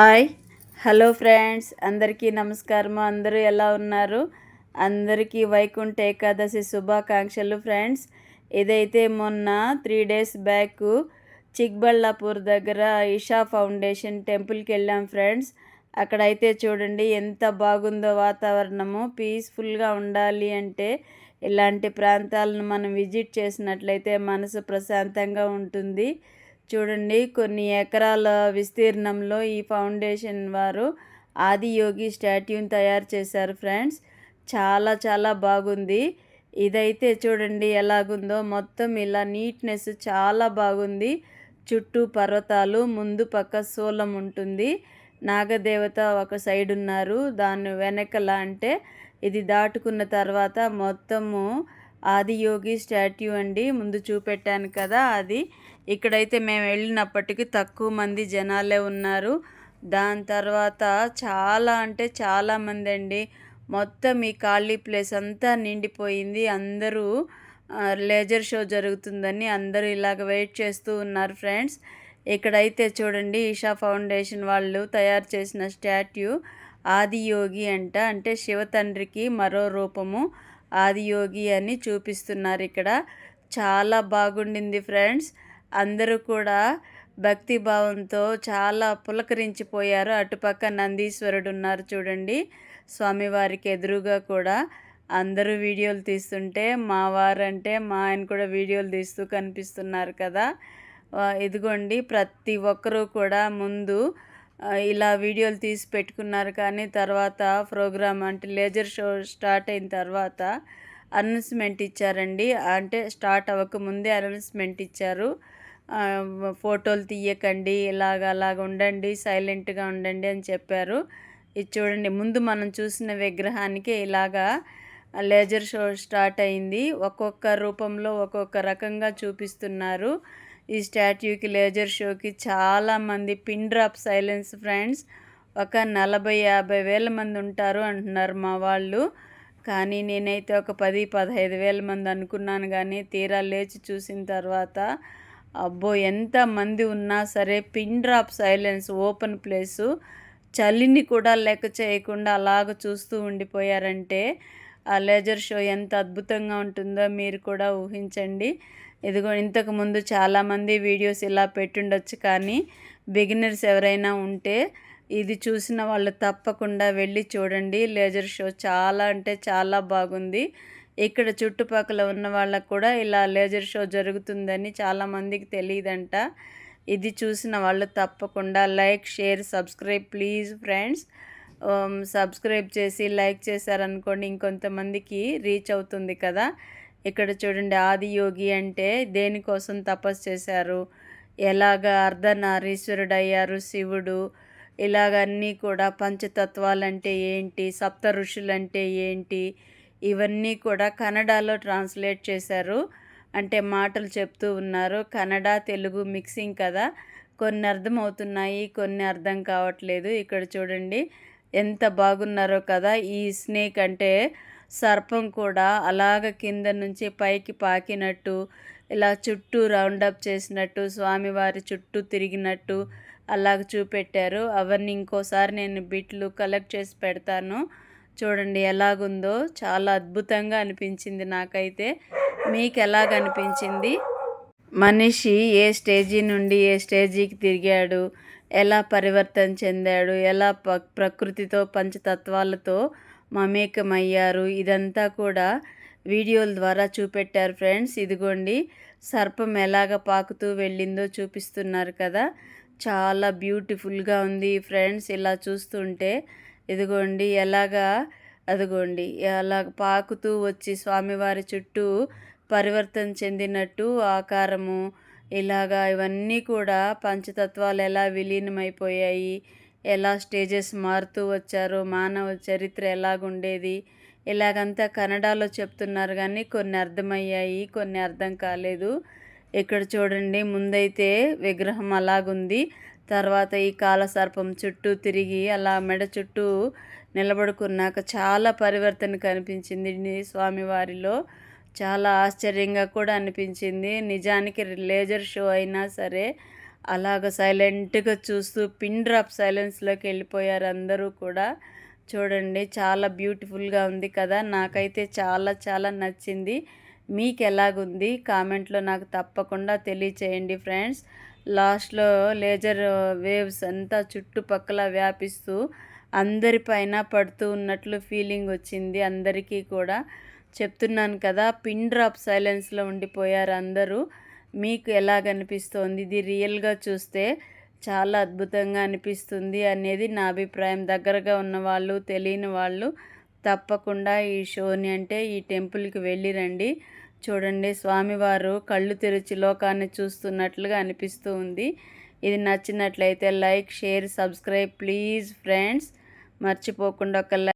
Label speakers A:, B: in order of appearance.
A: Hi. Hello friends అందరికీ నమస్కారం అందరూ ఎలా ఉన్నారు? అందరికీ వైకుంఠ ఏకాదశి శుభాకాంక్షలు ఫ్రెండ్స్. ఇదైతే మొన్న త్రీ డేస్ బ్యాక్ చిక్బళ్ళాపూర్ దగ్గర ఇషా ఫౌండేషన్ టెంపుల్కి వెళ్ళాం ఫ్రెండ్స్. అక్కడైతే చూడండి ఎంత బాగుందో వాతావరణము. పీస్ఫుల్గా ఉండాలి అంటే ఇలాంటి ప్రాంతాలను మనం విజిట్ చేసినట్లయితే మనసు ప్రశాంతంగా ఉంటుంది. చూడండి కొన్ని ఎకరాల విస్తీర్ణంలో ఈ ఫౌండేషన్ వారు ఆదియోగి స్టాట్యూని తయారు చేశారు ఫ్రెండ్స్. చాలా చాలా బాగుంది. ఇదైతే చూడండి ఎలాగుందో. మొత్తం ఇలా నీట్నెస్ చాలా బాగుంది. చుట్టూ పర్వతాలు ముందు పక్క సోలం ఉంటుంది. నాగదేవత ఒక సైడ్ ఉన్నారు. దాని వెనకల అంటే ఇది దాటుకున్న తర్వాత మొత్తము ఆదియోగి స్టాట్యూ అండి. ముందు చూపెట్టాను కదా అది. ఇక్కడైతే మేము వెళ్ళినప్పటికీ తక్కువ మంది జనాలే ఉన్నారు. దాని తర్వాత చాలా అంటే చాలామంది అండి. మొత్తం ఈ ఖాళీ ప్లేస్ అంతా నిండిపోయింది. అందరూ లేజర్ షో జరుగుతుందని అందరూ ఇలాగ వెయిట్ చేస్తూ ఉన్నారు ఫ్రెండ్స్. ఇక్కడైతే చూడండి ఈషా ఫౌండేషన్ వాళ్ళు తయారు చేసిన స్టాట్యూ ఆదియోగి అంట. అంటే శివ తండ్రికి మరో రూపము ఆదియోగి అని చూపిస్తున్నారు ఇక్కడ. చాలా బాగుండింది ఫ్రెండ్స్. అందరూ కూడా భక్తి భావంతో చాలా పులకరించిపోయారు. అటుపక్క నందీశ్వరుడు ఉన్నారు చూడండి. స్వామివారికి ఎదురుగా కూడా అందరూ వీడియోలు తీస్తుంటే మా వారంటే మా ఆయన కూడా వీడియోలు తీస్తూ కనిపిస్తున్నారు కదా. ఇదిగోండి ప్రతి ఒక్కరూ కూడా ముందు ఇలా వీడియోలు తీసి పెట్టుకున్నారు. కానీ తర్వాత ప్రోగ్రామ్ అంటే లేజర్ షో స్టార్ట్ అయిన తర్వాత అనౌన్స్మెంట్ ఇచ్చారండి. అంటే స్టార్ట్ అవ్వకముందే అనౌన్స్మెంట్ ఇచ్చారు. ఫోటోలు తీయకండి ఇలాగ అలాగ ఉండండి సైలెంట్గా ఉండండి అని చెప్పారు. ఇది చూడండి ముందు మనం చూసిన విగ్రహానికి ఇలాగా లేజర్ షో స్టార్ట్ అయింది. ఒక్కొక్క రూపంలో ఒక్కొక్క రకంగా చూపిస్తున్నారు. ఈ స్టాట్యూకి లేజర్ షోకి చాలామంది పిన్ డ్రాప్ సైలెన్స్ ఫ్రెండ్స్. ఒక నలభై యాభై వేల మంది ఉంటారు అంటున్నారు మా వాళ్ళు. కానీ నేనైతే ఒక పది పదహైదు వేల మంది అనుకున్నాను కానీ తీరా లేచి చూసిన తర్వాత అబ్బో ఎంత మంది ఉన్నా సరే pin drop silence open place. చలిని కూడా లెక్క చేయకుండా అలాగ చూస్తూ ఉండిపోయారంటే ఆ లేజర్ షో ఎంత అద్భుతంగా ఉంటుందో మీరు కూడా ఊహించండి. ఇదిగో ఇంతకుముందు చాలామంది వీడియోస్ ఇలా పెట్టుండొచ్చు కానీ బిగినర్స్ ఎవరైనా ఉంటే ఇది చూసిన వాళ్ళు తప్పకుండా వెళ్ళి చూడండి. లేజర్ షో చాలా అంటే చాలా బాగుంది. ఇక్కడ చుట్టుపక్కల ఉన్న వాళ్ళకు కూడా ఇలా లేజర్ షో జరుగుతుందని చాలామందికి తెలియదంట. ఇది చూసిన వాళ్ళు తప్పకుండా like share subscribe please friends. Subscribe చేసి లైక్ చేశారనుకోండి ఇంకొంతమందికి రీచ్ అవుతుంది కదా. ఇక్కడ చూడండి ఆదియోగి అంటే దేనికోసం తపస్సు చేశారు? ఎలాగ అర్ధనారీశ్వరుడు అయ్యారు శివుడు ఇలాగన్నీ కూడా పంచతత్వాలు అంటే ఏంటి? సప్త ఋషులు అంటే ఏంటి? ఇవన్నీ కూడా కన్నడలో ట్రాన్స్లేట్ చేశారు. అంటే మాటలు చెప్తూ ఉన్నారు. కన్నడ తెలుగు మిక్సింగ్ కదా. కొన్ని అర్థం అవుతున్నాయి కొన్ని అర్థం కావట్లేదు. ఇక్కడ చూడండి ఎంత బాగున్నారో కదా. ఈ స్నేక్ అంటే సర్పం కూడా అలాగ కింద నుంచి పైకి పాకినట్టు ఇలా చుట్టూ రౌండప్ చేసినట్టు స్వామివారి చుట్టూ తిరిగినట్టు అలాగ చూపెట్టారు. అవన్నీ ఇంకోసారి నేను బిట్లు కలెక్ట్ చేసి పెడతాను. చూడండి ఎలాగుందో. చాలా అద్భుతంగా అనిపించింది నాకైతే. మీకు ఎలాగ అనిపించింది మనిషి ఏ స్టేజీ నుండి ఏ స్టేజీకి తిరిగాడు? ఎలా పరివర్తన చెందాడు? ఎలా ప ప్రకృతితో పంచతత్వాలతో మమేకమయ్యారు? ఇదంతా కూడా వీడియోల ద్వారా చూపెట్టారు ఫ్రెండ్స్. ఇదిగోండి సర్పం ఎలాగ పాకుతూ వెళ్ళిందో చూపిస్తున్నారు కదా. చాలా బ్యూటిఫుల్గా ఉంది ఫ్రెండ్స్. ఇలా చూస్తుంటే ఇదిగోండి ఎలాగా? అదిగోండి అలా పాకుతూ వచ్చి స్వామివారి చుట్టూ పరివర్తన చెందినట్టు ఆకారము. ఇలాగా ఇవన్నీ కూడా పంచతత్వాలు ఎలా విలీనమైపోయాయి? ఎలా స్టేజెస్ మారుతూ వచ్చారో? మానవ చరిత్ర ఎలాగుండేది? ఇలాగంతా కన్నడలో చెప్తున్నారు కానీ కొన్ని అర్థమయ్యాయి కొన్ని అర్థం కాలేదు. ఇక్కడ చూడండి ముందైతే విగ్రహం అలాగుంది. తర్వాత ఈ కాలసర్పం చుట్టూ తిరిగి అలా మెడ చుట్టూ నిలబడుకున్నాక చాలా పరివర్తన కనిపించింది స్వామివారిలో చాలా ఆశ్చర్యంగా కూడా అనిపించింది. నిజానికి లేజర్ షో అయినా సరే అలాగ సైలెంట్గా చూస్తూ పిన్ డ్రాప్ సైలెన్స్లోకి వెళ్ళిపోయారు అందరూ కూడా. చూడండి చాలా బ్యూటిఫుల్గా ఉంది కదా. నాకైతే చాలా చాలా నచ్చింది. మీకు ఎలాగుంది కామెంట్లో నాకు తప్పకుండా తెలియచేయండి ఫ్రెండ్స్. లాస్ట్లో లేజర్ వేవ్స్ అంతా చుట్టుపక్కల వ్యాపిస్తూ అందరిపైన పడుతూ ఉన్నట్లు ఫీలింగ్ వచ్చింది అందరికీ కూడా. చెప్తున్నాను కదా పిన్ డ్రాప్ సైలెన్స్లో ఉండిపోయారు అందరూ. మీకు ఎలాగనిపిస్తోంది? ఇది రియల్గా చూస్తే చాలా అద్భుతంగా అనిపిస్తుంది అనేది నా అభిప్రాయం. దగ్గరగా ఉన్న వాళ్ళు తెలియని వాళ్ళు తప్పకుండా ఈ షోని అంటే ఈ టెంపుల్కి వెళ్ళి రండి చూడండి స్వామివారు కళ్ళు తెరిచి లోకాన్ని చూస్తున్నట్లుగా అనిపిస్తూ ఉంది. ఇది నచ్చినట్లయితే like share subscribe please friends. మర్చిపోకుండా ఒక